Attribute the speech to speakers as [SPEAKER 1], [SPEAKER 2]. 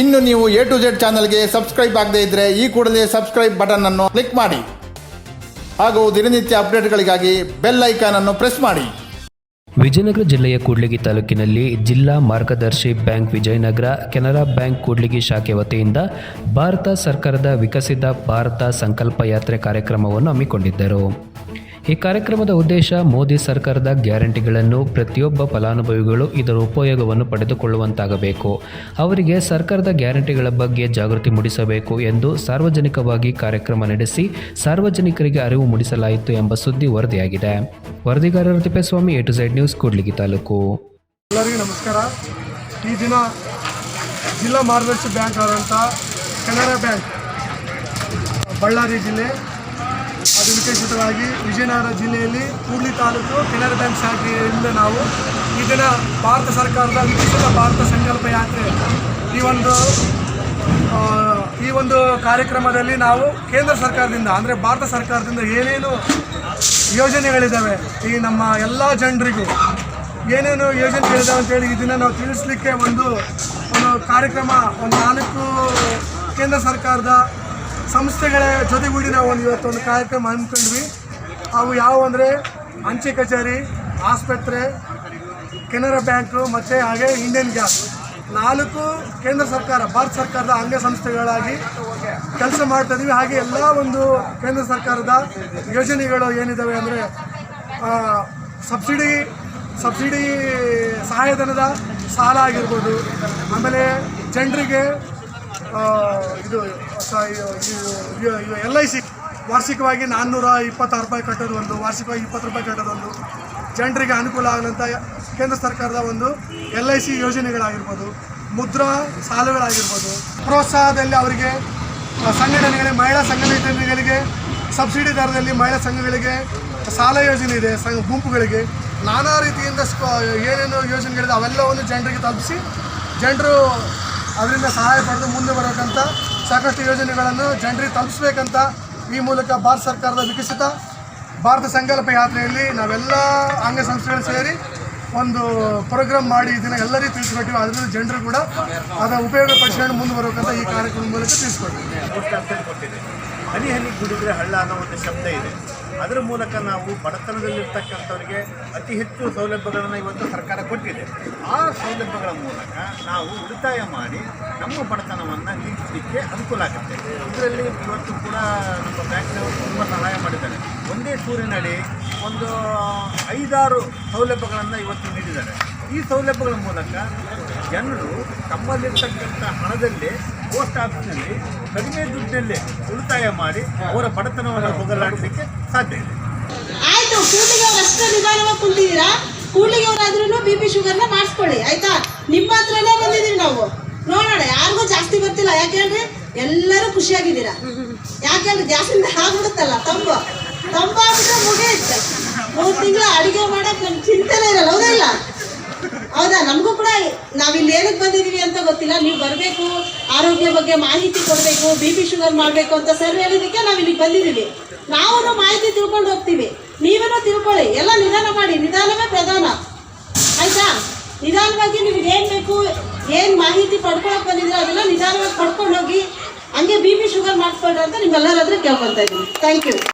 [SPEAKER 1] ಇನ್ನು ನೀವು A to Z ಚಾನಲ್ಗೆ ಸಬ್ಸ್ಕ್ರೈಬ್ ಆಗದೇ ಇದ್ದರೆ ಈ ಕೂಡಲೇ ಸಬ್ಸ್ಕ್ರೈಬ್ ಬಟನ್ ಅನ್ನು ಕ್ಲಿಕ್ ಮಾಡಿ. ಹಾಗೂ ದಿನನಿತ್ಯ ಅಪ್ಡೇಟ್ಗಳಿಗಾಗಿ ಬೆಲ್ ಐಕಾನ್ ಅನ್ನು ಪ್ರೆಸ್ ಮಾಡಿ.
[SPEAKER 2] ವಿಜಯನಗರ ಜಿಲ್ಲೆಯ ಕೂಡ್ಲಿಗಿ ತಾಲೂಕಿನಲ್ಲಿ ಜಿಲ್ಲಾ ಮಾರ್ಗದರ್ಶಿ ಬ್ಯಾಂಕ್ ವಿಜಯನಗರ, ಕೆನರಾ ಬ್ಯಾಂಕ್ ಕೂಡ್ಲಿಗಿ ಶಾಖೆ ವತಿಯಿಂದ ಭಾರತ ಸರ್ಕಾರದ ವಿಕಸಿತ ಭಾರತ ಸಂಕಲ್ಪ ಯಾತ್ರೆ ಕಾರ್ಯಕ್ರಮವನ್ನು ಹಮ್ಮಿಕೊಂಡಿದ್ದರು. ಈ ಕಾರ್ಯಕ್ರಮದ ಉದ್ದೇಶ ಮೋದಿ ಸರ್ಕಾರದ ಗ್ಯಾರಂಟಿಗಳನ್ನು ಪ್ರತಿಯೊಬ್ಬ ಫಲಾನುಭವಿಗಳು ಇದರ ಉಪಯೋಗವನ್ನು ಪಡೆದುಕೊಳ್ಳುವಂತಾಗಬೇಕು. ಅವರಿಗೆ ಸರ್ಕಾರದ ಗ್ಯಾರಂಟಿಗಳ ಬಗ್ಗೆ ಜಾಗೃತಿ ಮೂಡಿಸಬೇಕು ಎಂದು ಸಾರ್ವಜನಿಕವಾಗಿ ಕಾರ್ಯಕ್ರಮ ನಡೆಸಿ ಸಾರ್ವಜನಿಕರಿಗೆ ಅರಿವು ಮೂಡಿಸಲಾಯಿತು ಎಂಬ ಸುದ್ದಿ ವರದಿಯಾಗಿದೆ. ವರದಿಗಾರರು Thippeswamy, A to Z news, Kudligi taluk.
[SPEAKER 3] ಎಲ್ಲರಿಗೂ ನಮಸ್ಕಾರ. ಈ ದಿನ ಜಿಲ್ಲಾ ಮಾರ್ಗದರ್ಶಿ ಬ್ಯಾಂಕ್ ಆದಂಥ ಕೆನರಾ ಬ್ಯಾಂಕ್, ಬಳ್ಳಾರಿ ಜಿಲ್ಲೆ ಅದು ವಿಶೇಷವಾಗಿ ವಿಜಯನಗರ ಜಿಲ್ಲೆಯಲ್ಲಿ ಕೂಡ್ಲಿ ತಾಲೂಕು ಕೆನರಾ ಬ್ಯಾಂಕ್ ಶಾಖೆಯಿಂದ ನಾವು ಈ ಭಾರತ ಸರ್ಕಾರದ ವಿಕಸಿತ ಭಾರತ ಸಂಕಲ್ಪ ಯಾತ್ರೆ ಈ ಒಂದು ಈ ಒಂದು ಕಾರ್ಯಕ್ರಮದಲ್ಲಿ ನಾವು ಕೇಂದ್ರ ಸರ್ಕಾರದಿಂದ, ಅಂದರೆ ಭಾರತ ಸರ್ಕಾರದಿಂದ ಏನೇನು ಯೋಜನೆಗಳಿದ್ದಾವೆ ಈ ನಮ್ಮ ಎಲ್ಲ ಜನರಿಗೂ ಏನೇನು ಯೋಜನೆಗಳಿದ್ದಾವೆ ಅಂತೇಳಿ ಇದನ್ನು ನಾವು ತಿಳಿಸ್ಲಿಕ್ಕೆ ಒಂದು ಒಂದು ಕಾರ್ಯಕ್ರಮ, ಒಂದು ನಾಲ್ಕು ಕೇಂದ್ರ ಸರ್ಕಾರದ ಸಂಸ್ಥೆಗಳ ಜೊತೆಗೂಡಿ ನಾವು ಒಂದು ಇವತ್ತು ಒಂದು ಕಾರ್ಯಕ್ರಮ ಹಮ್ಮಿಕೊಂಡ್ವಿ ಅವು ಯಾವ ಅಂದರೆ ಅಂಚೆ ಕಚೇರಿ, ಆಸ್ಪತ್ರೆ, ಕೆನರಾ ಬ್ಯಾಂಕು ಮತ್ತು ಹಾಗೆ ಇಂಡಿಯನ್ ಗ್ಯಾಸ್ ನಾಲ್ಕು ಕೇಂದ್ರ ಸರ್ಕಾರ, ಭಾರತ ಸರ್ಕಾರದ ಅಂಗ ಸಂಸ್ಥೆಗಳಾಗಿ ಕೆಲಸ ಮಾಡ್ತಾ ಇದೀವಿ. ಹಾಗೆ ಎಲ್ಲ ಒಂದು ಕೇಂದ್ರ ಸರ್ಕಾರದ ಯೋಜನೆಗಳು ಏನಿದ್ದಾವೆ ಅಂದರೆ ಸಬ್ಸಿಡಿ ಸಬ್ಸಿಡಿ ಸಹಾಯಧನದ ಸಾಲ ಆಗಿರ್ಬೋದು. ಆಮೇಲೆ ಜನರಿಗೆ ಇದು ಎಲ್ ಐ ಸಿ ವಾರ್ಷಿಕವಾಗಿ ನಾನ್ನೂರ ಇಪ್ಪತ್ತಾರು ರೂಪಾಯಿ ಕಟ್ಟೋದು ಒಂದು, ವಾರ್ಷಿಕವಾಗಿ ಇಪ್ಪತ್ತು ರೂಪಾಯಿ ಕಟ್ಟೋದು ಒಂದು. ಜನರಿಗೆ ಅನುಕೂಲ ಆಗಲಂತ ಕೇಂದ್ರ ಸರ್ಕಾರದ ಒಂದು ಎಲ್ ಐ ಸಿ ಯೋಜನೆಗಳಾಗಿರ್ಬೋದು, ಮುದ್ರಾ ಸಾಲಗಳಾಗಿರ್ಬೋದು. ಪ್ರೋತ್ಸಾಹದಲ್ಲಿ ಅವರಿಗೆ ಸಂಘಟನೆಗಳಿಗೆ, ಮಹಿಳಾ ಸಂಘಟನೆಗಳಿಗೆ, ಸಬ್ಸಿಡಿ ದರದಲ್ಲಿ ಮಹಿಳಾ ಸಂಘಗಳಿಗೆ ಸಾಲ ಯೋಜನೆ ಇದೆ, ಸಂಘ ಗುಂಪುಗಳಿಗೆ. ನಾನಾ ರೀತಿಯಿಂದ ಏನೇನು ಯೋಜನೆಗಳಿದೆ, ಅವೆಲ್ಲವನ್ನು ಜನರಿಗೆ ತಲುಪಿಸಿ, ಜನರು ಅದರಿಂದ ಸಹಾಯ ಪಡೆದು ಮುಂದೆ ಬರಬೇಕಂತ ಸಾಕಷ್ಟು ಯೋಜನೆಗಳನ್ನು ಜನರಿಗೆ ತಲುಪಿಸ್ಬೇಕಂತ ಈ ಮೂಲಕ ಭಾರತ ಸರ್ಕಾರದ ವಿಕಸಿತ ಭಾರತ ಸಂಕಲ್ಪ ಯಾತ್ರೆಯಲ್ಲಿ ನಾವೆಲ್ಲ ಅಂಗಸಂಸ್ಥೆಗಳು ಸೇರಿ ಒಂದು ಪ್ರೋಗ್ರಾಮ್ ಮಾಡಿ ಇದನ್ನು ಎಲ್ಲರಿಗೂ ತಿಳಿಸ್ಕೊಟ್ಟಿವಿ. ಅದರಿಂದ ಜನರು ಕೂಡ ಅದರ ಉಪಯೋಗ ಪಡಿಸ್ಕೊಂಡು ಮುಂದೆ ಬರಬೇಕಂತ ಈ ಕಾರ್ಯಕ್ರಮದ ಮೂಲಕ ತಿಳಿಸ್ಕೊಟ್ಟಿವಿ.
[SPEAKER 4] ಹನಿ ಹನಿ ಗುಡಿದ್ರೆ ಹಳ್ಳ ಅನ್ನೋ ಒಂದು ಶಬ್ದ ಇದೆ. ಅದರ ಮೂಲಕ ನಾವು ಬಡತನದಲ್ಲಿರ್ತಕ್ಕಂಥವ್ರಿಗೆ ಅತಿ ಹೆಚ್ಚು ಸೌಲಭ್ಯಗಳನ್ನು ಇವತ್ತು ಸರ್ಕಾರ ಕೊಟ್ಟಿದೆ. ಆ ಸೌಲಭ್ಯಗಳ ಮೂಲಕ ನಾವು ಉಳಿತಾಯ ಮಾಡಿ ನಮ್ಮ ಬಡತನವನ್ನು ನೀಗಿಸಲಿಕ್ಕೆ ಅನುಕೂಲ ಆಗುತ್ತೆ. ಇದರಲ್ಲಿ ಇವತ್ತು ಕೂಡ ನಮ್ಮ ಬ್ಯಾಂಕ್ನವರು ತುಂಬ ಸಹಾಯ ಮಾಡಿದ್ದಾರೆ. ಒಂದೇ ಸೂರಿನಡಿ ಒಂದು ಐದಾರು ಸೌಲಭ್ಯಗಳನ್ನು ಇವತ್ತು ನೀಡಿದ್ದಾರೆ. ಈ ಸೌಲಭ್ಯಗಳ ಮೂಲಕ ಜನರು ತಮ್ಮಲ್ಲಿರ್ತಕ್ಕಂಥ ಹಣದಲ್ಲೇ ಪೋಸ್ಟ್ ಆಫೀಸ್ನಲ್ಲಿ ಕಡಿಮೆ ದುಡ್ಡಿನಲ್ಲೇ ಉಳಿತಾಯ ಮಾಡಿ ಅವರ ಬಡತನವನ್ನು ಹೋಗಲಾಡಲಿಕ್ಕೆ ಸಾಧ್ಯ ಇದೆ.
[SPEAKER 5] ಆಯ್ತು, ಕೂಡ್ಲಿಗೆ ಅವ್ರು ಅಷ್ಟೇ ನಿಧಾನವಾಗಿ ಕುಂತಿದ್ದೀರಾ? ಕೂಡ್ಲಿಗೆ ಅವರಾದ್ರೂ ಬಿ ಪಿ ಶುಗರ್ನ ಮಾಡಿಸ್ಕೊಳ್ಳಿ, ಆಯ್ತಾ? ನಿಮ್ಮ ಹತ್ರನೇ ಬಂದಿದ್ದೀವಿ ನಾವು. ನೋಡೋಣ, ಯಾರಿಗೂ ಜಾಸ್ತಿ ಗೊತ್ತಿಲ್ಲ ಯಾಕೆಂದ್ರೆ ಎಲ್ಲರೂ ಖುಷಿಯಾಗಿದ್ದೀರಾ? ಯಾಕೆಂದ್ರೆ ಜಾಸ್ತಿ ಆಗ್ಬಿಡುತ್ತಲ್ಲ, ತಂಬ. ತಂಬು ಆಗ್ಬಿಟ್ರೆ ಮುಗಿಯುತ್ತೆ. ಮೂರು ತಿಂಗಳು ಅಡುಗೆ ಮಾಡೋಕೆ ನಮ್ಗೆ ಚಿಂತೆನೇ ಇರಲ್ಲ, ಹೌದಾ ಇಲ್ಲ? ಹೌದಾ? ನಮಗೂ ಕೂಡ ನಾವಿಲ್ಲಿ ಏನಕ್ಕೆ ಬಂದಿದ್ದೀವಿ ಅಂತ ಗೊತ್ತಿಲ್ಲ. ನೀವು ಬರಬೇಕು, ಆರೋಗ್ಯ ಬಗ್ಗೆ ಮಾಹಿತಿ ಕೊಡಬೇಕು ಬಿ ಪಿ ಶುಗರ್ ಮಾಡಬೇಕು ಅಂತ ಸರ್ ಹೇಳಿದ್ದಕ್ಕೆ ನಾವು ಇಲ್ಲಿಗೆ ಬಂದಿದ್ದೀವಿ. ನಾವು ಮಾಹಿತಿ ತಿಳ್ಕೊಂಡು ಹೋಗ್ತೀವಿ. ನೀವೇನೋ ತಿಳ್ಕೊಳ್ಳಿ. ಎಲ್ಲ ನಿಧಾನ ಮಾಡಿ. ನಿಧಾನವೇ ಪ್ರಧಾನ. ಆಯ್ತಾ? ನಿಧಾನವಾಗಿ ನಿಮ್ಗೆ ಏನು ಬೇಕು, ಏನು ಮಾಹಿತಿ ಪಡ್ಕೊಳಕ್ಕೆ ಬಂದಿದ್ರೆ ಅದೆಲ್ಲ ನಿಧಾನವಾಗಿ ಪಡ್ಕೊಂಡು ಹೋಗಿ, ಹಂಗೆ ಬಿ ಪಿ ಶುಗರ್ ಮಾಡಿಸ್ಕೊಳ್ರಿ ಅಂತ ನಿಮ್ಮೆಲ್ಲರ ಹತ್ರ ಕೇಳ್ಕೊತಾ ಇದ್ದೀನಿ. Thank you